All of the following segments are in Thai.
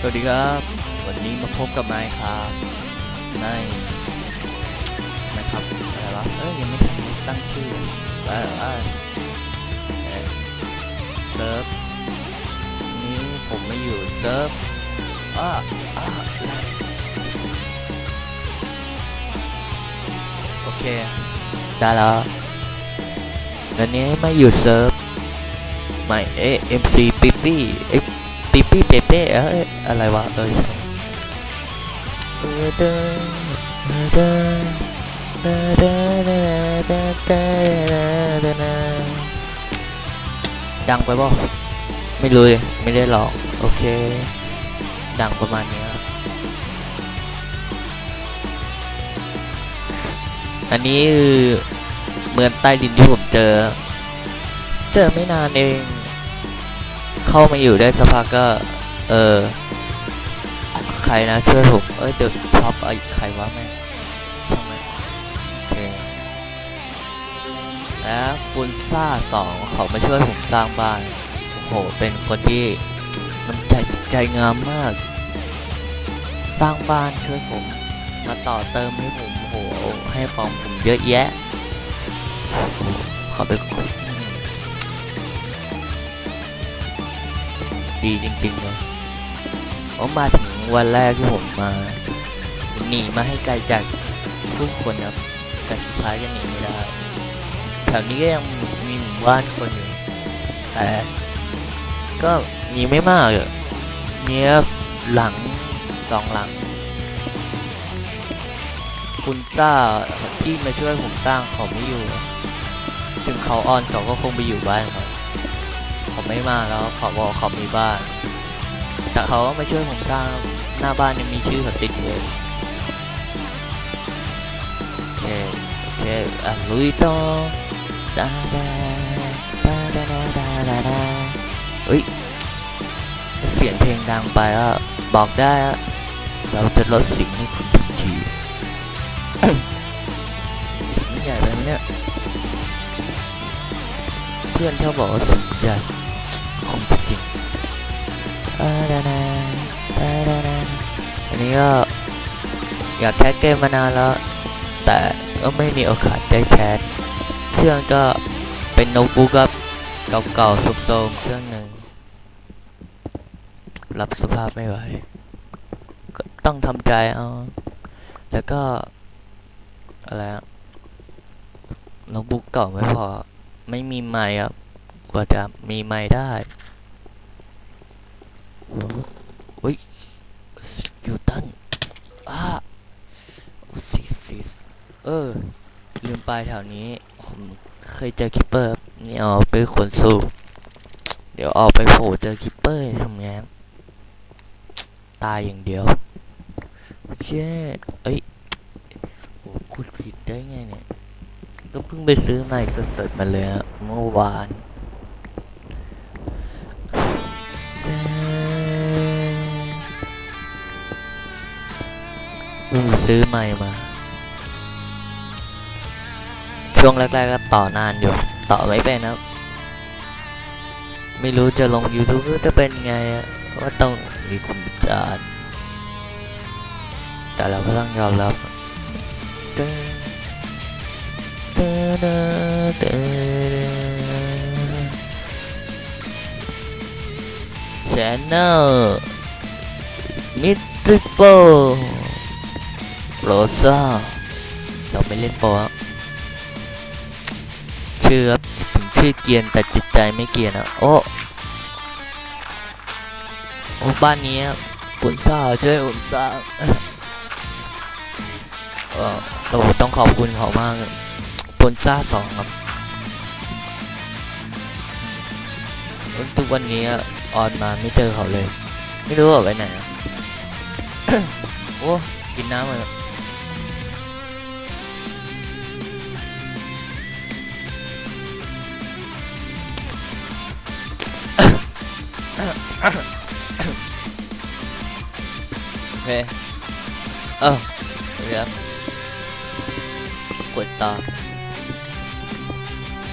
สวัสดีครับ วันนี้มาพบกับนายครับในนะครับอะไรวะเอ้ยยังไม่ทันได้ตั้งชื่อเออเออเออเซิร์ฟนี้ผมไม่อยู่เซิร์ฟอ่าอ่าโอเค ได้แล้ววันนี้ไม่อยู่เซิร์ฟไม่เอ๊ะ MC ปิ๊ปปี้ ติปี้เปเป้เอ้ยอะไรวะเอ้ยดังไปบ่ไม่รู้เลยไม่ได้หลอก โอเค ดังประมาณนี้ครับอันนี้คือเมืองใต้ดินที่ผมเจอ เจอไม่นานเอง เข้ามาอยู่ได้สักพักก็ เออ ใครนะช่วยผม เอ้ยเดอะท็อปไอ้ใครวะแม่งช่างไหมนโอเคแล้วปุนซ่าสองเขามาช่วยผมสร้างบ้านโอ้โหเป็นคนที่น้ำใจใจงามมาก สร้างบ้านช่วยผม มาต่อเติมให้ผมโอ้โหให้ปองผมเยอะแยะเขาเป็ ดีจริงๆเลยผมมาถึงวันแรกที่ผมมาหนีมาให้ไกลจากทุกคนครับแต่สุดท้ายก็หนีไม่ได้แถวนี้ก็ยังมีหมู่บ้านคนอยู่แต่ก็มีไม่มากอะมีหลังสองหลัง คุณซ่าที่มาช่วยผมสร้างเขาไม่อยู่ ถึงเขาออนเขาก็คงไปอยู่บ้านเขา เขาไม่มาแล้วเขาบอกเขามีบ้าน แต่เขาก็มาช่วยผมสร้างหน้าบ้านยังมีชื่อเขาติดเลยโอเคโอเคอะลุยต่อดาดาดาดาดาดาดาดาเฮ้ยเสียงเพลงดังไปอะบอกได้อะเราจะลดสิ่งให้คุณทันทีสียงใหญ่ไปไหมเนี่ย เพื่อนชอบบอกว่าสิ่งใหญ่ ริงๆอาดานาอาดานาอันนี้ก็อยากแคสเกมมานานแล้ว แต่ก็ไม่มีโอกาสได้แคสเครื่องก็เป็นโน้ตบุ๊กครับเก่าๆโซมเครื่องหนึ่งรับสภาพไม่ไหวก็ต้องทำใจเอา แล้วก็ อะไรอะโน้ตบุ๊กเก่าไม่พอ ไม่มีไมค์ครับ กว่าจะมีไม้ได้ โอ้ยสกิลตันอ้าซิซิสเออ ลืมไปแถวนี้ ผมเคยเจอคิปเปอร์นี่เอาไปขนสู้ เดี๋ยวออกไปโผล่เจอคิปเปอร์ทำไงตายอย่างเดียวเช่เอ้ยโอ้คุณผิดได้ไงเนี่ย ก็เพิ่งไปซื้อใหม่สดๆมาเลยเมื่อวาน ซื้อใหม่มา ช่วงแรกๆก็ต่อนานอยู่ ต่อไม่เป็นครับ ไม่รู้จะลง YouTube จะเป็นไงว่าต้องมีคนวิจาร์แต่เราก็ต้องยอมรับเต้นเต้นเต้น Channel m y t h i c a l Rosa เราไม่เล่นโปรครับชื่อครับถึงชื่อเกียนแต่จิตใจไม่เกียนอะ โอ้ โอ้ บ้านนี้ปุ่นซ่าช่วยอุ่นซ่าเออโอ้ต้องขอบคุณเขามากปุ่นซ่าสองครับทุกวันนี้ออนมาไม่เจอเขาเลย ไม่รู้ว่าไปไหนอะโอ้ กินน้ำเลย เออเดี๋ยวกดต่อ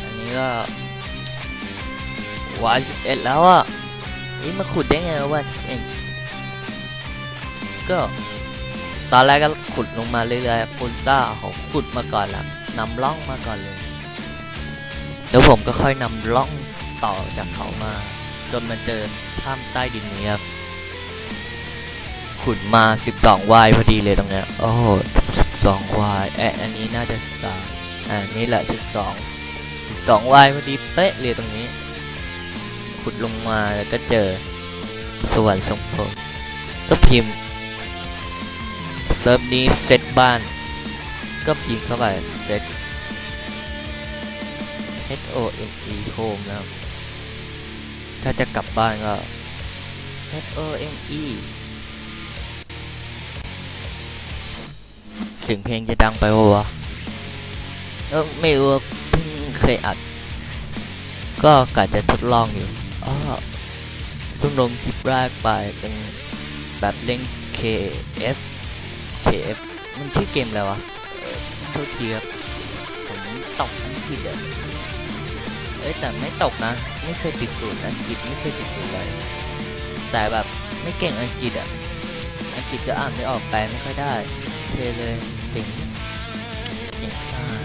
อันนี้ก็วายสิบเอ็ดแล้วอะนี่มาขุดได้ไงวะวายสิบเอ็ดก็ตอนแรกก็ขุดลงมาเรื่อยๆปุนซ่าเขาขุดมาก่อนละนำร่องมาก่อนเลยแล้วผมก็ค่อยนำร่องต่อจากเขามา จนมาเจอถ้ำใต้ดินนี้ครับ ขุดมา 12วายพอดีเลยตรงเนี้ยโอ้โห 12วายแอะอันนี้น่าจะ13อ่านี่แหละ 12 12วายพอดีเป๊ะเลยตรงนี้ ขุดลงมาแล้วก็เจอสวรรค์ทรงโปรดก็พิมพ์เซิร์ฟนี้เซตบ้าน ก็พิมพ์เข้าไปเซต H O M E home แล้วถ้าจะกลับบ้านก็ H O M E เสียงเพลงจะดังไปวะวะเออไม่รู้เพิ่งเคยอัด ก็กะจะทดลองอยู่อ้อเพิ่งลงคลิปแรกไปเป็นแบบเล่น KF KF มันชื่อเกมอะไรวะโทษทีครับผมตกอังกฤษอะเอ้ยแต่ไม่ตกนะ ไม่เคยติดศูนย์อังกฤษไม่เคยติดศูนย์เลยแต่แบบไม่เก่งอังกฤษอะอังกฤษก็อ่านไม่ออกแปลไม่ค่อยได้ เทเลยเจ๋งเจ๋งซ่า